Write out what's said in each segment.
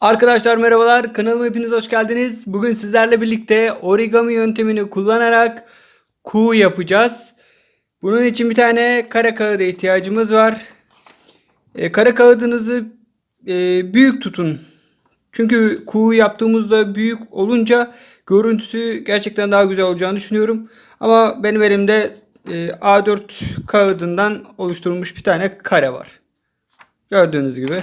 Arkadaşlar merhabalar. Kanalıma hepiniz hoş geldiniz. Bugün sizlerle birlikte origami yöntemini kullanarak ku yapacağız. Bunun için bir tane kare kağıda ihtiyacımız var. E, kare kağıdınızı e, büyük tutun çünkü kuğu yaptığımızda büyük olunca görüntüsü gerçekten daha güzel olacağını düşünüyorum. Ama benim elimde e, A4 kağıdından oluşturulmuş bir tane kare var. Gördüğünüz gibi.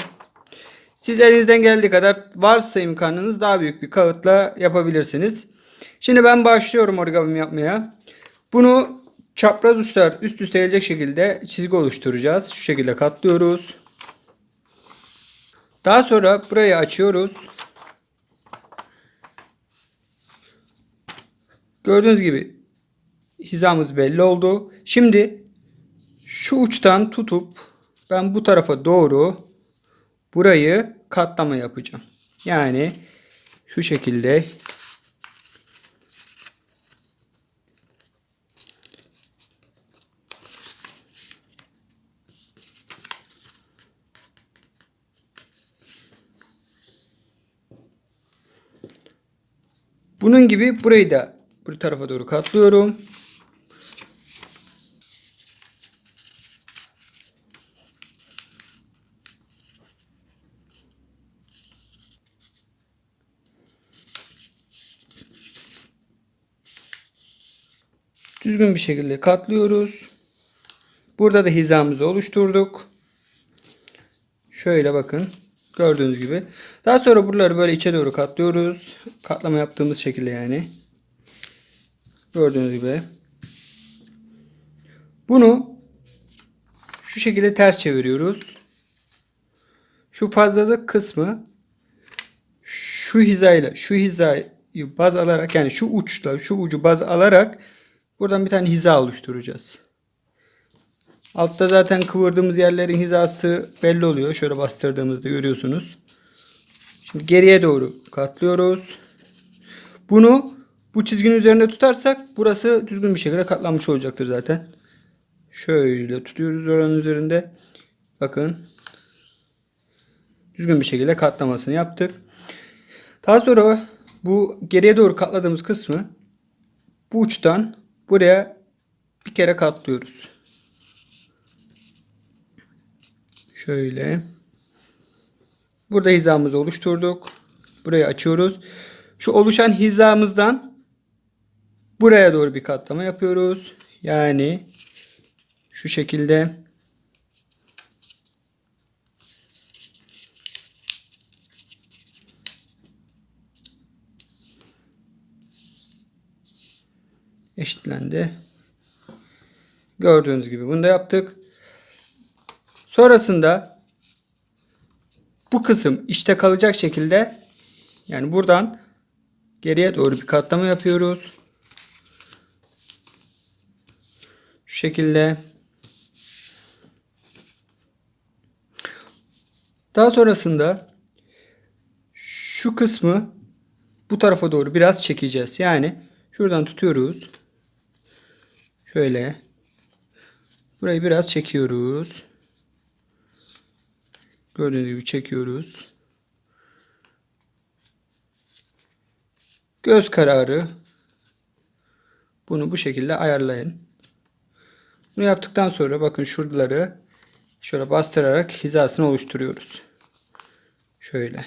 Siz elinizden geldiği kadar varsa imkanınız daha büyük bir kağıtla yapabilirsiniz. Şimdi ben başlıyorum origami yapmaya. Bunu çapraz uçlar üst üste gelecek şekilde çizgi oluşturacağız. Şu şekilde katlıyoruz. Daha sonra burayı açıyoruz. Gördüğünüz gibi hizamız belli oldu. Şimdi şu uçtan tutup ben bu tarafa doğru burayı katlama yapacağım. Yani şu şekilde Bunun gibi burayı da bu tarafa doğru katlıyorum. Düzgün bir şekilde katlıyoruz. Burada da hizamızı oluşturduk. Şöyle bakın. Gördüğünüz gibi. Daha sonra buraları böyle içe doğru katlıyoruz. Katlama yaptığımız şekilde yani. Gördüğünüz gibi. Bunu şu şekilde ters çeviriyoruz. Şu fazlalık kısmı şu hizayla şu hizayı baz alarak yani şu uçla şu ucu baz alarak buradan bir tane hiza oluşturacağız. Altta zaten kıvırdığımız yerlerin hizası belli oluyor. Şöyle bastırdığımızda görüyorsunuz. Şimdi geriye doğru katlıyoruz. Bunu bu çizginin üzerinde tutarsak burası düzgün bir şekilde katlanmış olacaktır zaten. Şöyle tutuyoruz oranın üzerinde. Bakın. Düzgün bir şekilde katlamasını yaptık. Daha sonra bu geriye doğru katladığımız kısmı bu uçtan buraya bir kere katlıyoruz. Şöyle. Burada hizamızı oluşturduk. Burayı açıyoruz. Şu oluşan hizamızdan buraya doğru bir katlama yapıyoruz. Yani şu şekilde eşitlendi. Gördüğünüz gibi bunu da yaptık. Sonrasında bu kısım işte kalacak şekilde yani buradan geriye doğru bir katlama yapıyoruz. Şu şekilde. Daha sonrasında şu kısmı bu tarafa doğru biraz çekeceğiz. Yani şuradan tutuyoruz. Şöyle. Burayı biraz çekiyoruz. Gördüğünüz gibi çekiyoruz. Göz kararı. Bunu bu şekilde ayarlayın. Bunu yaptıktan sonra bakın şuraları şöyle bastırarak hizasını oluşturuyoruz. Şöyle.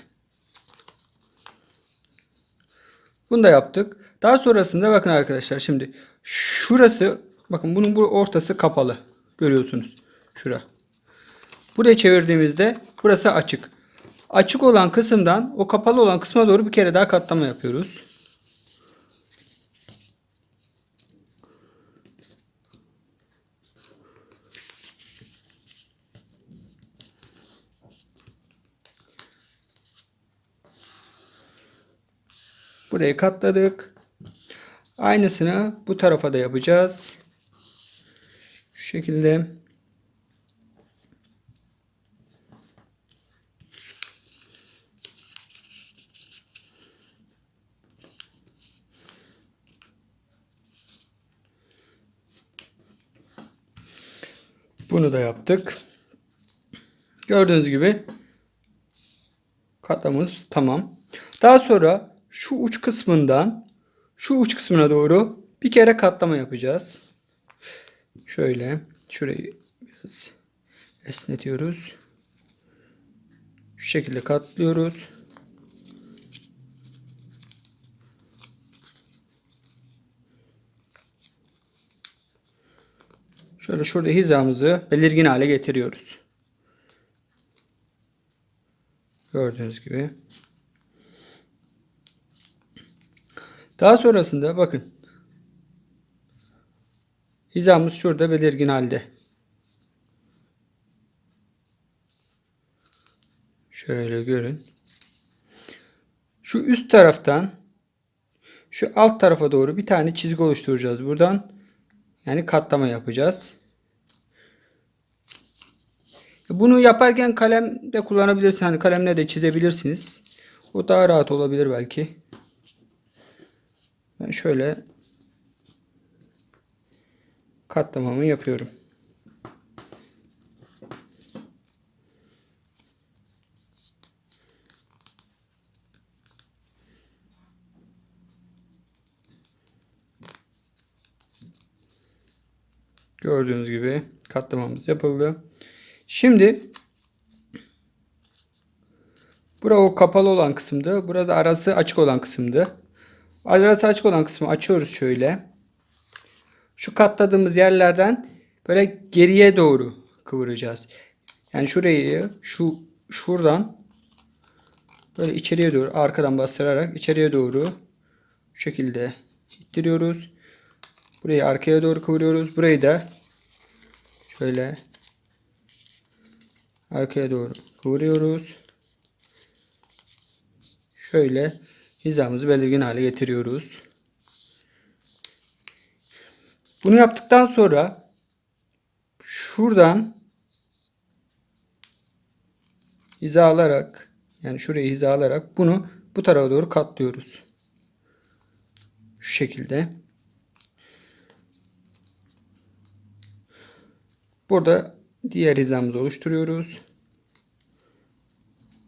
Bunu da yaptık. Daha sonrasında bakın arkadaşlar şimdi şurası bakın bunun bu ortası kapalı. Görüyorsunuz. Şura. Buraya çevirdiğimizde burası açık. Açık olan kısımdan o kapalı olan kısma doğru bir kere daha katlama yapıyoruz. Burayı katladık. Aynısını bu tarafa da yapacağız. Şu şekilde. Bunu da yaptık. Gördüğünüz gibi Katlamamız tamam. Daha sonra şu uç kısmından şu uç kısmına doğru bir kere katlama yapacağız. Şöyle şurayı biraz esnetiyoruz. Şu şekilde katlıyoruz. Şöyle şurada hizamızı belirgin hale getiriyoruz. Gördüğünüz gibi. Daha sonrasında bakın. Hizamız şurada belirgin halde. Şöyle görün. Şu üst taraftan şu alt tarafa doğru bir tane çizgi oluşturacağız buradan. Yani katlama yapacağız. Bunu yaparken kalem de kullanabilirsiniz. Hani kalemle de çizebilirsiniz. O daha rahat olabilir belki. Ben şöyle katlamamı yapıyorum. Gördüğünüz gibi katlamamız yapıldı. Şimdi bura o kapalı olan kısımdı. Burada arası açık olan kısımdı. Arası açık olan kısmı açıyoruz şöyle. Şu katladığımız yerlerden böyle geriye doğru kıvıracağız. Yani şurayı şu şuradan böyle içeriye doğru arkadan bastırarak içeriye doğru şu şekilde ittiriyoruz. Burayı arkaya doğru kıvırıyoruz. Burayı da şöyle arkaya doğru kıvırıyoruz. Şöyle hizamızı belirgin hale getiriyoruz. Bunu yaptıktan sonra şuradan hizalarak yani şurayı hizalarak bunu bu tarafa doğru katlıyoruz. Şu şekilde. Burada diğer hizamızı oluşturuyoruz.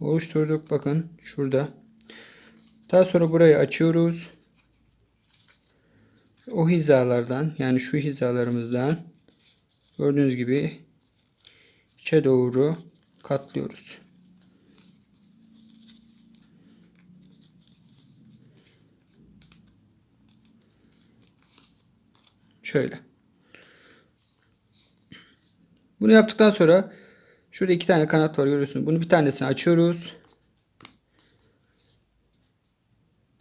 Oluşturduk. Bakın şurada. Daha sonra burayı açıyoruz. O hizalardan yani şu hizalarımızdan gördüğünüz gibi içe doğru katlıyoruz. Şöyle. Bunu yaptıktan sonra şurada iki tane kanat var görüyorsunuz. Bunu bir tanesini açıyoruz.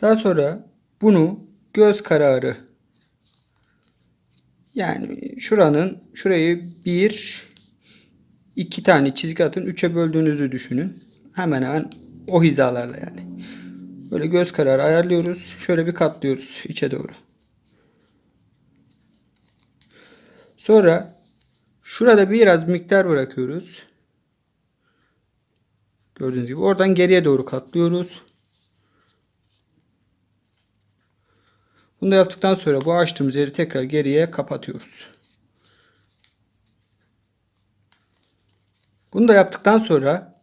Daha sonra bunu göz kararı yani şuranın şurayı bir iki tane çizgi atın üçe böldüğünüzü düşünün. Hemen hemen o hizalarda yani. Böyle göz kararı ayarlıyoruz. Şöyle bir katlıyoruz içe doğru. Sonra Şurada biraz miktar bırakıyoruz. Gördüğünüz gibi oradan geriye doğru katlıyoruz. Bunu da yaptıktan sonra bu açtığımız yeri tekrar geriye kapatıyoruz. Bunu da yaptıktan sonra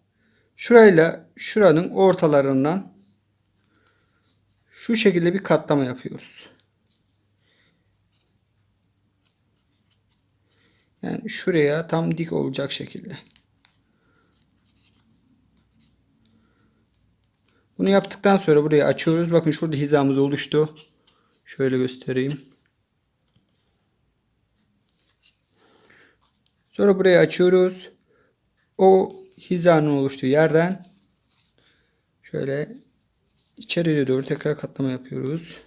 şurayla şuranın ortalarından şu şekilde bir katlama yapıyoruz. Yani şuraya tam dik olacak şekilde. Bunu yaptıktan sonra burayı açıyoruz. Bakın şurada hizamız oluştu. Şöyle göstereyim. Sonra burayı açıyoruz. O hizanın oluştuğu yerden şöyle içeriye doğru tekrar katlama yapıyoruz.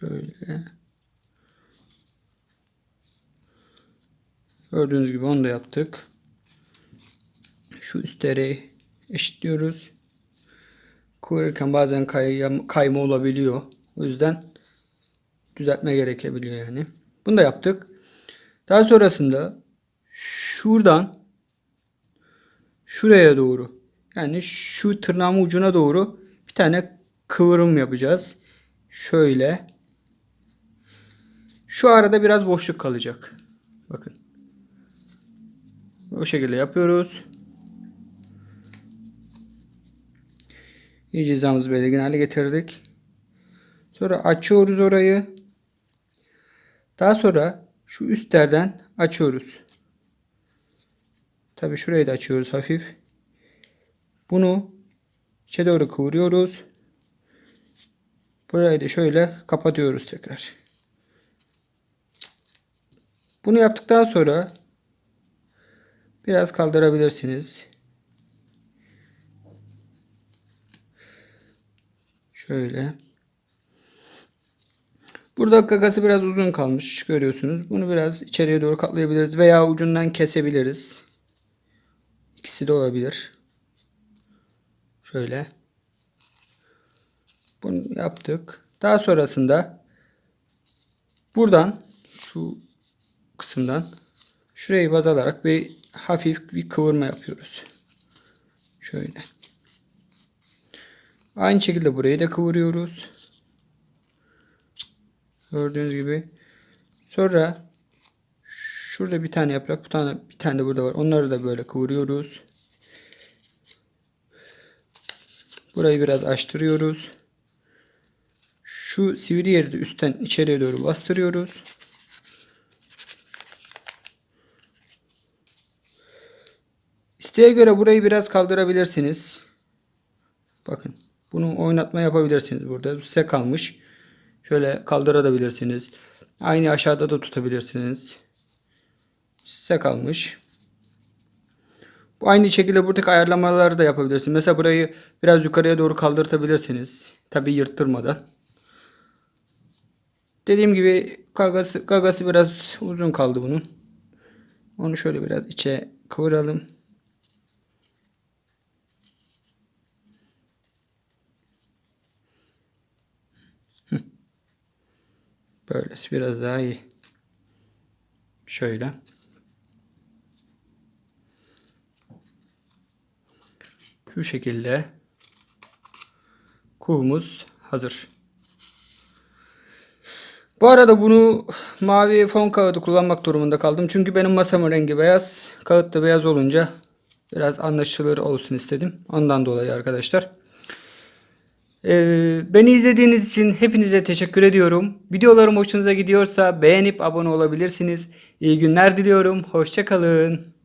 Şöyle. Gördüğünüz gibi onu da yaptık. Şu üstleri eşitliyoruz. Kıvırırken bazen kay kayma olabiliyor. O yüzden düzeltme gerekebiliyor yani. Bunu da yaptık. Daha sonrasında şuradan şuraya doğru yani şu tırnağın ucuna doğru bir tane kıvırım yapacağız. Şöyle. Şu arada biraz boşluk kalacak. Bakın. O şekilde yapıyoruz. İyice hizamızı belirgin hale getirdik. Sonra açıyoruz orayı. Daha sonra şu üstlerden açıyoruz. Tabi şurayı da açıyoruz hafif. Bunu içe doğru kıvırıyoruz. Burayı da şöyle kapatıyoruz tekrar. Bunu yaptıktan sonra biraz kaldırabilirsiniz. Şöyle. Burada gagası biraz uzun kalmış görüyorsunuz. Bunu biraz içeriye doğru katlayabiliriz veya ucundan kesebiliriz. İkisi de olabilir. Şöyle. Bunu yaptık. Daha sonrasında buradan şu kısımdan şurayı baz alarak bir hafif bir kıvırma yapıyoruz. Şöyle. Aynı şekilde burayı da kıvırıyoruz. Gördüğünüz gibi. Sonra şurada bir tane yaprak, bir tane bir tane de burada var. Onları da böyle kıvırıyoruz. Burayı biraz açtırıyoruz. Şu sivri yeri de üstten içeriye doğru bastırıyoruz. İsteğe göre burayı biraz kaldırabilirsiniz. Bakın. Bunu oynatma yapabilirsiniz burada. Bu size kalmış. Şöyle kaldırabilirsiniz. Aynı aşağıda da tutabilirsiniz. Size kalmış. Bu aynı şekilde buradaki ayarlamaları da yapabilirsiniz. Mesela burayı biraz yukarıya doğru kaldırtabilirsiniz. Tabi yırttırmadan. Dediğim gibi gagası, gagası biraz uzun kaldı bunun. Onu şöyle biraz içe kıvıralım. Böylesi biraz daha iyi. Şöyle. Şu şekilde kuğumuz hazır. Bu arada bunu mavi fon kağıdı kullanmak durumunda kaldım. Çünkü benim masamın rengi beyaz. Kağıt da beyaz olunca biraz anlaşılır olsun istedim. Ondan dolayı arkadaşlar. Ee, beni izlediğiniz için hepinize teşekkür ediyorum. Videolarım hoşunuza gidiyorsa beğenip abone olabilirsiniz. İyi günler diliyorum. Hoşçakalın.